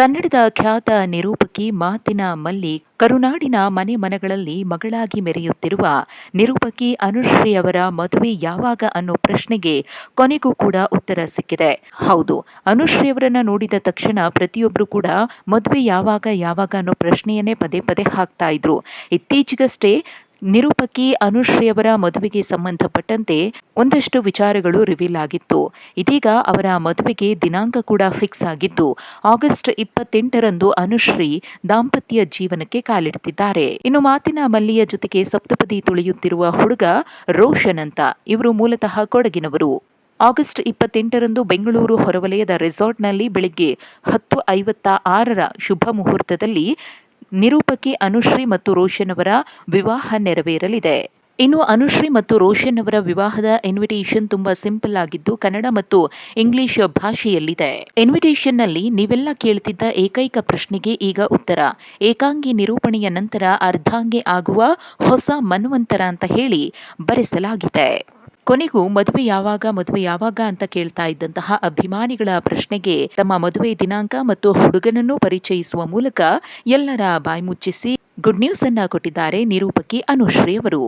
ಕನ್ನಡದ ಖ್ಯಾತ ನಿರೂಪಕಿ ಮಾತಿನ ಮಲ್ಲಿ ಕರುನಾಡಿನ ಮನೆ ಮನಗಳಲ್ಲಿ ಮಗಳಾಗಿ ಮೆರೆಯುತ್ತಿರುವ ನಿರೂಪಕಿ ಅನುಶ್ರೀ ಅವರ ಮದುವೆ ಯಾವಾಗ ಅನ್ನೋ ಪ್ರಶ್ನೆಗೆ ಕೊನೆಗೂ ಕೂಡ ಉತ್ತರ ಸಿಕ್ಕಿದೆ. ಹೌದು, ಅನುಶ್ರೀ ಅವರನ್ನ ನೋಡಿದ ತಕ್ಷಣ ಪ್ರತಿಯೊಬ್ಬರು ಕೂಡ ಮದುವೆ ಯಾವಾಗ ಯಾವಾಗ ಅನ್ನೋ ಪ್ರಶ್ನೆಯನ್ನೇ ಪದೇ ಪದೇ ಹಾಕ್ತಾ ಇದ್ರು. ಇತ್ತೀಚೆಗಷ್ಟೇ ನಿರೂಪಕಿ ಅನುಶ್ರೀಯವರ ಮದುವೆಗೆ ಸಂಬಂಧಪಟ್ಟಂತೆ ಒಂದಷ್ಟು ವಿಚಾರಗಳು ರಿವೀಲ್ ಆಗಿತ್ತು. ಇದೀಗ ಅವರ ಮದುವೆಗೆ ದಿನಾಂಕ ಕೂಡ ಫಿಕ್ಸ್ ಆಗಿದ್ದು, ಆಗಸ್ಟ್ ಇಪ್ಪತ್ತೆಂಟರಂದು ಅನುಶ್ರೀ ದಾಂಪತ್ಯ ಜೀವನಕ್ಕೆ ಕಾಲಿಡ್ತಿದ್ದಾರೆ. ಇನ್ನು ಮಾತಿನ ಮಲ್ಲಿಯ ಜೊತೆಗೆ ಸಪ್ತಪದಿ ತುಳಿಯುತ್ತಿರುವ ಹುಡುಗ ರೋಷನ್ ಅಂತ. ಇವರು ಮೂಲತಃ ಕೊಡಗಿನವರು. ಆಗಸ್ಟ್ ಇಪ್ಪತ್ತೆಂಟರಂದು ಬೆಂಗಳೂರು ಹೊರವಲಯದ ರೆಸಾರ್ಟ್ನಲ್ಲಿ ಬೆಳಿಗ್ಗೆ ಹತ್ತು ಐವತ್ತ ಆರರ ಶುಭ ಮುಹೂರ್ತದಲ್ಲಿ ನಿರೂಪಕಿ ಅನುಶ್ರೀ ಮತ್ತು ರೋಷನ್ ಅವರ ವಿವಾಹ ನೆರವೇರಲಿದೆ. ಇನ್ನು ಅನುಶ್ರೀ ಮತ್ತು ರೋಷನ್ ಅವರ ವಿವಾಹದ ಇನ್ವಿಟೇಷನ್ ತುಂಬಾ ಸಿಂಪಲ್ ಆಗಿದ್ದು ಕನ್ನಡ ಮತ್ತು ಇಂಗ್ಲಿಷ್ ಭಾಷೆಯಲ್ಲಿದೆ. ಇನ್ವಿಟೇಷನ್ನಲ್ಲಿ ನೀವೆಲ್ಲ ಕೇಳ್ತಿದ್ದ ಏಕೈಕ ಪ್ರಶ್ನೆಗೆ ಈಗ ಉತ್ತರ. ಏಕಾಂಗಿ ನಿರೂಪಣೆಯ ನಂತರ ಅರ್ಧಾಂಗಿ ಆಗುವ ಹೊಸ ಮನ್ವಂತರ ಅಂತ ಹೇಳಿ ಬರೆಸಲಾಗಿದೆ. ಕೊನೆಗೂ ಮದುವೆ ಯಾವಾಗ ಮದುವೆ ಯಾವಾಗ ಅಂತ ಕೇಳ್ತಾ ಇದ್ದಂತಹ ಅಭಿಮಾನಿಗಳ ಪ್ರಶ್ನೆಗೆ ತಮ್ಮ ಮದುವೆ ದಿನಾಂಕ ಮತ್ತು ಹುಡುಗನನ್ನು ಪರಿಚಯಿಸುವ ಮೂಲಕ ಎಲ್ಲರ ಬಾಯ್ಮುಚ್ಚಿಸಿ ಗುಡ್ ನ್ಯೂಸ್ ಅನ್ನ ಕೊಟ್ಟಿದ್ದಾರೆ ನಿರೂಪಕಿ ಅನುಶ್ರೀ ಅವರು.